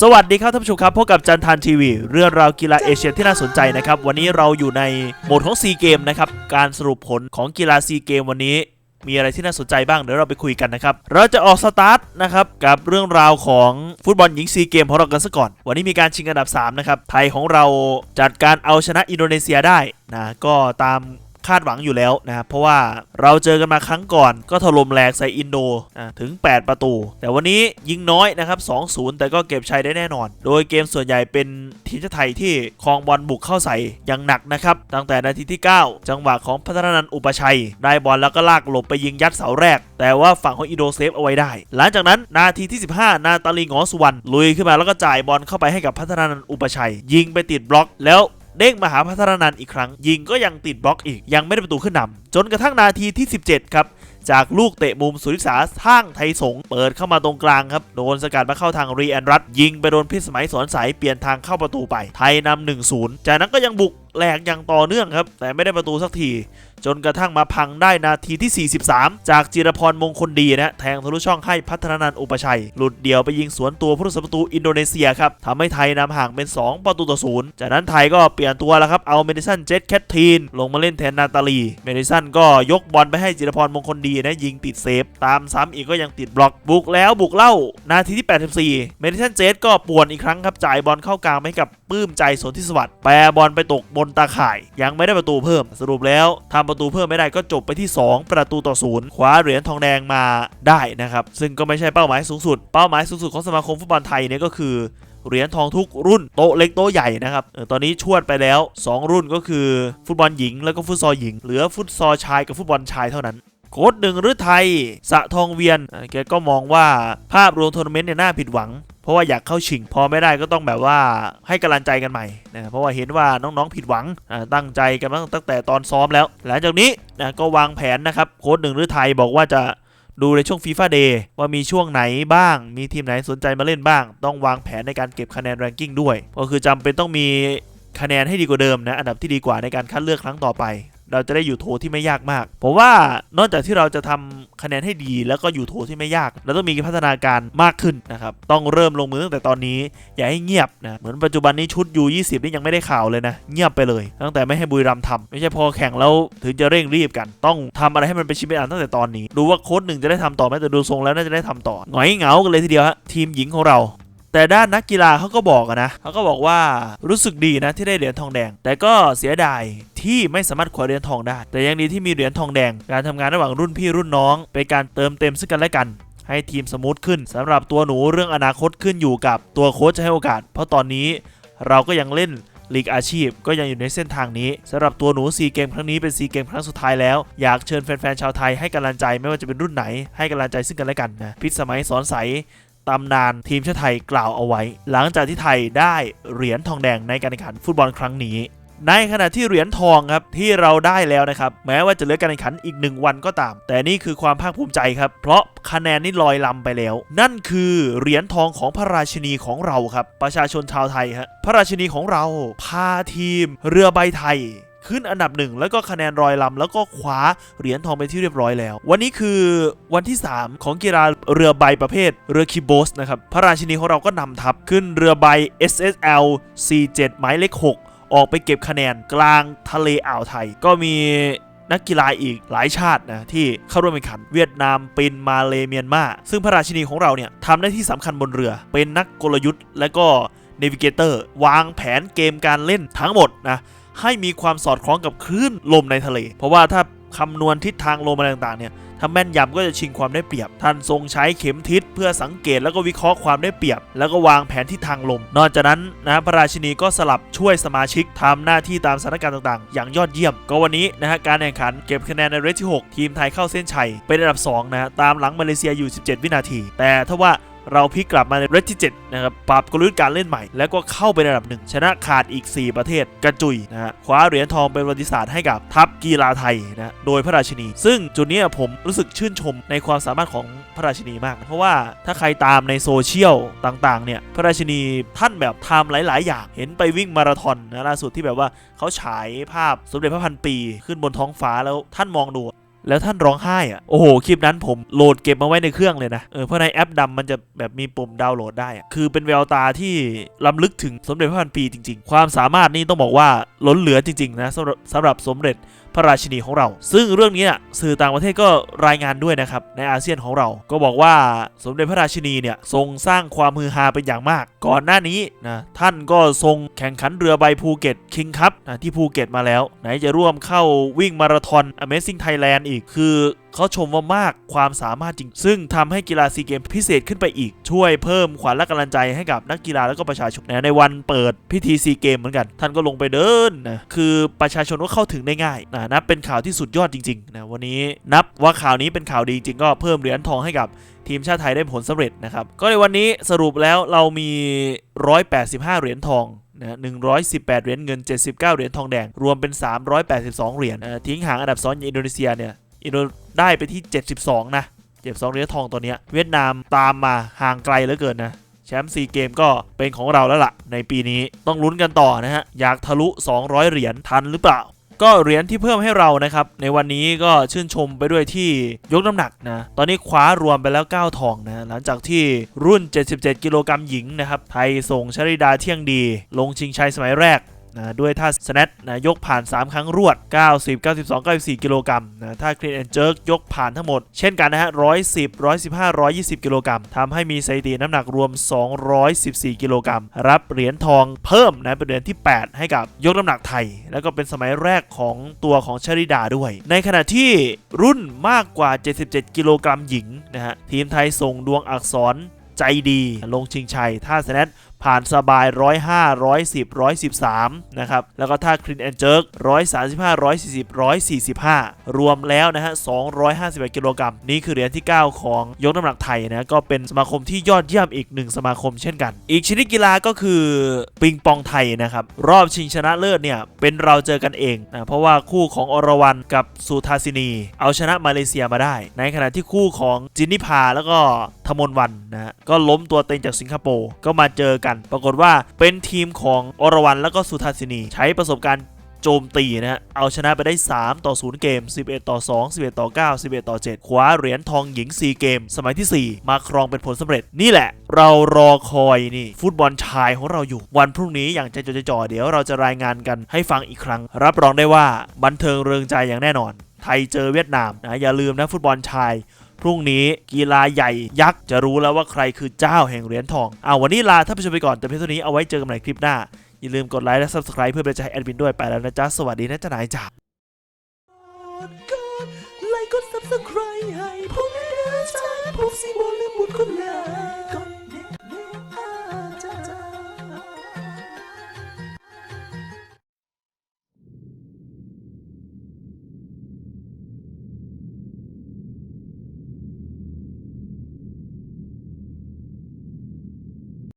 สวัสดีครับท่านผู้ชมครับพบกับจันทานทีวี เรื่องราวกีฬาเอเชียที่น่าสนใจนะครับ วันนี้เราอยู่ในโหมดของซีเกมนะครับ การสรุปผลของกีฬาซีเกมวันนี้ มีอะไรที่น่าสนใจบ้างเดี๋ยวเราไปคุยกันนะครับ เราจะออกสตาร์ทนะครับกับเรื่องราวของฟุตบอลหญิงซีเกมของเรากันซะก่อน วันนี้มีการชิงอันดับ 3 นะครับ ไทยของเราจัดการเอาชนะอินโดนีเซียได้นะก็ตาม คาดหวังอยู่แล้วนะครับเพราะว่าเราเจอกันมาครั้งก่อนก็ถล่มแหลกใส่อินโดถึง 8 ประตู แต่วันนี้ยิงน้อยนะครับ 2-0 แต่ก็เก็บชัยได้แน่นอน โดยเกมส่วนใหญ่เป็นทีมชาติไทยที่ครองบอลบุกเข้าใส่อย่างหนักนะครับ ตั้งแต่นาทีที่ 9 จังหวะของพัฒนันอุปชัย ได้บอลแล้วก็ลากหลบไปยิงยัดเสาแรก แต่ว่าฝั่งของอินโดเซฟเอาไว้ได้ หลังจากนั้นนาทีที่ 15 นาตาลีหงอสุวรรณลุยขึ้นมาแล้วก็จ่ายบอลเข้าไปให้กับพัฒนันอุปชัย ยิงไปติดบล็อกแล้ว เด้งมาหาพัฒนานันท์อีกครั้ง ยิงก็ยังติดบล็อกอีกยังไม่ได้ประตูขึ้นนำจนกระทั่งนาทีที่ 17 ครับ จากลูกเตะมุมสุริสาสร้างไทยสง เปิดเข้ามาตรงกลางครับ โดนสกัดมาเข้าทางรีแอนรัตยิงไปโดนพิสมัยสอนสายเปลี่ยนทางเข้าประตูไปไทยนำ1-0จากนั้นก็ยังบุก แหลกอย่างต่อเนื่องครับ แต่ไม่ได้ประตูสักที จนกระทั่งมาพังได้นาทีที่ 43 จากจิรพรมงคลดีนะแทงทะลุช่องให้พัฒนานันอุปชัย หลุดเดี่ยวไปยิงสวนตัวผู้รักษาประตูอินโดนีเซียครับทำให้ไทยนำห่างเป็น 2 ประตูต่อศูนย์จากนั้นไทยก็เปลี่ยนตัวแล้วครับเอาเมดิสันเจตแคททีนลงมาเล่นแทนนาตาลี เมดิสันก็ยกบอลไปให้จิรพรมงคลดีนะยิงติดเซฟ ตามซ้ำอีกก็ยังติดบล็อกบุกแล้วบุกเล่านาทีที่ 84 เมดิสันเจตก็ป่วนอีกครั้งครับจ่ายบอลเข้ากลางให้กับปื้มใจสนทิสวัสดิ์แปรบอลไปตกบนตาข่าย ยังไม่ได้ประตูเพิ่ม สรุปแล้วทำประตูเพิ่มไม่ได้ก็จบไปที่ 2 ประตูต่อศูนย์คว้าเหรียญทองแดงมาได้นะครับ ซึ่งก็ไม่ใช่เป้าหมายสูงสุด เป้าหมายสูงสุดของสมาคมฟุตบอลไทยเนี่ยก็คือเหรียญทองทุกรุ่นโต๊ะเล็กโต๊ะใหญ่นะครับออตอนนี้ชวดไปแล้ว 2 รุ่นก็คือฟุตบอลหญิง แล้วก็ฟุตซอลหญิง เหลือฟุตซอลชายกับฟุตบอลชายเท่านั้น โค้ดหนึ่งฤทัยสะทองเวียนแกก็มองว่าภาพรวมทัวร์นาเมนต์เนี่ยน่าผิดหวัง เพราะว่าอยากเข้าชิง พอไม่ได้ก็ต้องแบบว่าให้กำลังใจกันใหม่นะเพราะว่าเห็นว่าน้องๆผิดหวังตั้งใจกันตั้งแต่ตอนซ้อมแล้ว หลังจากนี้นะก็วางแผนนะครับโค้ดหนึ่งฤทัยบอกว่าจะดูในช่วงฟีฟ่าเดย์ว่ามีช่วงไหนบ้าง มีทีมไหนสนใจมาเล่นบ้าง ต้องวางแผนในการเก็บคะแนนแรงกิ้งด้วย ก็คือจำเป็นต้องมีคะแนนให้ดีกว่าเดิมนะ อันดับที่ดีกว่าในการคัดเลือกครั้งต่อไป เราจะได้อยู่โถที่ไม่ยากมากผมว่านอกจากที่เราจะทำคะแนนให้ดี แล้วก็อยู่โถที่ไม่ยาก เราต้องมีพัฒนาการมากขึ้นนะครับ ต้องเริ่มลงมือตั้งแต่ตอนนี้ อย่าให้เงียบนะ เหมือนปัจจุบันนี้ชุดยู20นี่ยังไม่ได้ข่าวเลยนะ เงียบไปเลย ตั้งแต่ไม่ให้บุรีรัมย์ทำไม่ใช่พอแข่งแล้วถึงจะเร่งรีบกัน ต้องทำอะไรให้มันเป็นชิ้นเป็นอันตั้งแต่ตอนนี้ ดูว่าโค้ดหนึ่งจะได้ทำต่อไหมแต่ดูทรงแล้วน่าจะได้ทำต่อหงอยเหงากันเลยทีเดียวฮะทีมหญิงของเรา แต่ด้านนักกีฬาเขาก็บอกนะเขาก็บอกว่ารู้สึกดีนะที่ได้เหรียญทองแดง แต่ก็เสียดายที่ไม่สามารถคว้าเหรียญทองได้ แต่ยังดีที่มีเหรียญทองแดง การทำงานระหว่างรุ่นพี่รุ่นน้อง เป็นการเติมเต็มซึ่งกันและกันให้ทีมสมูทขึ้นสำหรับตัวหนูเรื่องอนาคตขึ้นอยู่กับตัวโค้ชจะให้โอกาส เพราะตอนนี้เราก็ยังเล่นลีกอาชีพก็ยังอยู่ในเส้นทางนี้สำหรับตัวหนูซีเกมครั้งนี้เป็นซีเกมครั้งสุดท้ายแล้ว อยากเชิญแฟนๆชาวไทยให้กำลังใจไม่ว่าจะเป็นรุ่นไหนให้กำลังใจซึ่งกันและกันนะพิษสมัยสอนใส ตำนานทีมชาติไทยกล่าวเอาไว้ หลังจากที่ไทยได้เหรียญทองแดงในการแข่งขันฟุตบอลครั้งนี้ ในขณะที่เหรียญทองครับที่เราได้แล้วนะครับ แม้ว่าจะเหลือการแข่งขันอีกหนึ่งวันก็ตาม แต่นี่คือความภาคภูมิใจครับ เพราะคะแนนนี่ลอยลำไปแล้ว นั่นคือเหรียญทองของพระราชินีของเราครับ ประชาชนชาวไทยฮะพระราชินีของเราพาทีม เรือใบไทย ขึ้นอันดับหนึ่งแล้วก็คะแนนรอยลำแล้วก็คว้าเหรียญทองเป็นที่เรียบร้อยแล้ว วันนี้คือวันที่ 3 ของกีฬาเรือใบประเภทเรือคีโบสนะครับพระราชินีของเราก็นำทัพขึ้นเรือใบ SSL 47หมายเลข6ออกไปเก็บคะแนนกลางทะเลอ่าวไทย ก็มีนักกีฬาอีกหลายชาตินะที่เข้าร่วมแข่งขัน เวียดนามปินมาเลเมียนมา ซึ่งพระราชินีของเราเนี่ยทำหน้าที่สำคัญบนเรือ เป็นนักกลยุทธ์ และก็เนวิเกเตอร์วางแผนเกมการเล่นทั้งหมดนะ ให้มีความสอดคล้องกับคลื่นลมในทะเล เพราะว่าถ้าคำนวณทิศทางลมอะไรต่างๆเนี่ยถ้าแม่นยำก็จะชิงความได้เปรียบ ท่านทรงใช้เข็มทิศเพื่อสังเกตแล้วก็วิเคราะห์ความได้เปรียบ แล้วก็วางแผนทิศทางลม นอกจากนั้นนะพระราชินีก็สลับช่วยสมาชิกทำหน้าที่ตามสถานการณ์ต่างๆ อย่างยอดเยี่ยม ก็วันนี้นะฮะการแข่งขันเก็บคะแนนในเรทที่ 6 ทีมไทยเข้าเส้นชัยเป็นอันดับ2นะตามหลังมาเลเซียอยู่ 17 วินาที แต่ถ้าว่า เราพลิกกลับมาในเรทที่7นะครับปรับกลยุทธ์การเล่นใหม่ แล้วก็เข้าไปในระดับหนึ่งชนะขาดอีก 4 ประเทศกระจุยนะฮะคว้าเหรียญทองเป็นประวัติศาสตร์ให้กับทัพกีฬาไทยนะโดยพระราชินี ซึ่งจุดนี้ผมรู้สึกชื่นชมในความสามารถของพระราชินีมาก เพราะว่าถ้าใครตามในโซเชียลต่างๆเนี่ยพระราชินีท่านแบบทำหลาย ๆ อย่างเห็นไปวิ่งมาราธอนนะล่าสุดที่แบบว่าเขาฉายภาพสมเด็จพระพันปี ขึ้นบนท้องฟ้าแล้วท่านมองดู แล้วท่านร้องไห้อะโอ้โหคลิปนั้นผมโหลดเก็บมาไว้ในเครื่องเลยนะเออเพราะในแอปดำมันจะแบบมีปุ่มดาวน์โหลดได้คือเป็นแววตาที่ล้ำลึกถึงสมเด็จพระพันปีจริง ๆ ความสามารถนี่ต้องบอกว่าล้นเหลือจริงๆนะสำหรับสำหรับสมเด็จ พระราชินีของเรา ซึ่งเรื่องนี้น่ะสื่อต่างประเทศก็รายงานด้วยนะครับในอาเซียนของเรา ก็บอกว่าสมเด็จพระราชินีเนี่ยทรงสร้างความฮือฮาเป็นอย่างมาก ก่อนหน้านี้นะท่านก็ทรงแข่งขันเรือใบภูเก็ตคิงคัพนะที่ภูเก็ตมาแล้ว ไหนจะร่วมเข้าวิ่งมาราธอน Amazing Thailand อีกคือเขาชมว่ามากความสามารถจริง ซึ่งทำให้กีฬาซีเกมพิเศษขึ้นไปอีก ช่วยเพิ่มขวัญและกำลังใจให้กับนักกีฬาและก็ประชาชนในวันเปิดพิธีซีเกมเหมือนกัน ท่านก็ลงไปเดินนะคือประชาชนก็เข้าถึงได้ง่ายนะนับเป็นข่าวที่สุดยอดจริงๆนะวันนี้นับว่าข่าวนี้เป็นข่าวดีจริงก็เพิ่มเหรียญทองให้กับทีมชาติไทยได้ผลสำเร็จนะครับ ก็ในวันนี้สรุปแล้วเรามี 185 เหรียญทองนะ118 เหรียญเงิน 79 เหรียญทองแดง รวมเป็น 382 เหรียญนะทิ้งห่างอันดับ2อย่างอินโดนีเซียเนี่ย อินโดได้ไปที่ 72 นะ 72เหรียญทองตัวเนี้ยเวียดนามตามมาห่างไกลเหลือเกินนะแชมป์ซีเกมก็เป็นของเราแล้วล่ะ ในปีนี้ต้องลุ้นกันต่อนะฮะ อยากทะลุ 200 เหรียญทันหรือเปล่า ก็เหรียญที่เพิ่มให้เรานะครับ ในวันนี้ก็ชื่นชมไปด้วยที่ยกน้ำหนักนะ ตอนนี้คว้ารวมไปแล้ว 9 ทองนะ หลังจากที่รุ่น 77 กิโลกรัมหญิงนะครับ ไทยส่งชริดาเที่ยงดี ลงชิงชัยสมัยแรก นะด้วยท่าสแนทนะยกผ่าน 3 ครั้งรวด 90 92 94 กิโลกรัมนะท่าคลีนแอนเจิร์กยกผ่านทั้งหมด เช่นกันนะฮะ 110 115 120 กิโลกรัมทำให้มีสถิติน้ำหนักรวม 214 กิโลกรัม รับเหรียญทองเพิ่มนะเป็นเหรียญที่ 8 ให้กับยกน้ำหนักไทย แล้วก็เป็นสมัยแรกของตัวของชริดาด้วย ในขณะที่รุ่นมากกว่า 77 กิโลกรัมหญิงนะฮะทีมไทยส่งดวงอักษรใจดีลงชิงชัยท่าสแนท ผ่านสบาย 105 110 113 นะครับ แล้วก็ท่าคลินแอนเจิร์ก135 140 145 รวมแล้วนะฮะ 251 กิโลกรัม นี่คือเหรียญที่ 9 ของยกน้ำหนักไทยนะ ก็เป็นสมาคมที่ยอดเยี่ยมอีกหนึ่งสมาคมเช่นกัน อีกชนิดกีฬาก็คือปิงปองไทยนะครับ รอบชิงชนะเลิศเนี่ย เป็นเราเจอกันเองนะ เพราะว่าคู่ของอรวรันกับสุทาสินี เอาชนะมาเลเซียมาได้ ในขณะที่คู่ของจินนิพาแล้วก็ธมนวันนะก็ล้มตัวเต็งจากสิงคโปร์ก็มาเจอกัน ปรากฏว่าเป็นทีมของอรวรันแล้วก็สุทาสินี ใช้ประสบการณ์โจมตีนะฮะ เอาชนะไปได้ 3 ต่อ 0 เกม 11 ต่อ 2 11 ต่อ 9 11 ต่อ 7 คว้าเหรียญทองหญิง 4 เกม สมัยที่ 4 มาครองเป็นผลสำเร็จ นี่แหละ เรารอคอยนี่ ฟุตบอลชายของเราอยู่ วันพรุ่งนี้อย่างใจจดใจจ่อเดี๋ยวเราจะรายงานกันให้ฟังอีกครั้ง รับรองได้ว่าบันเทิงเริงใจอย่างแน่นอน ไทยเจอเวียดนามนะอย่าลืมนะฟุตบอลชาย พรุ่งนี้กีฬาใหญ่ยักษ์จะรู้แล้วว่าใครคือเจ้าแห่งเหรียญทองเอาวันนี้ลาท่านผู้ชมไปก่อนแต่เพียงเท่านี้เอาไว้เจอกันใหม่คลิปหน้าอย่าลืมกดไลค์และ Subscribe เพื่อเป็นใจให้แอดมินด้วยไปแล้วนะจ๊ะสวัสดีนะจ๊ะนายจ๋ากดไลค์กด subscribe ให้ผมด้วยนะจ๊ะผมสิบ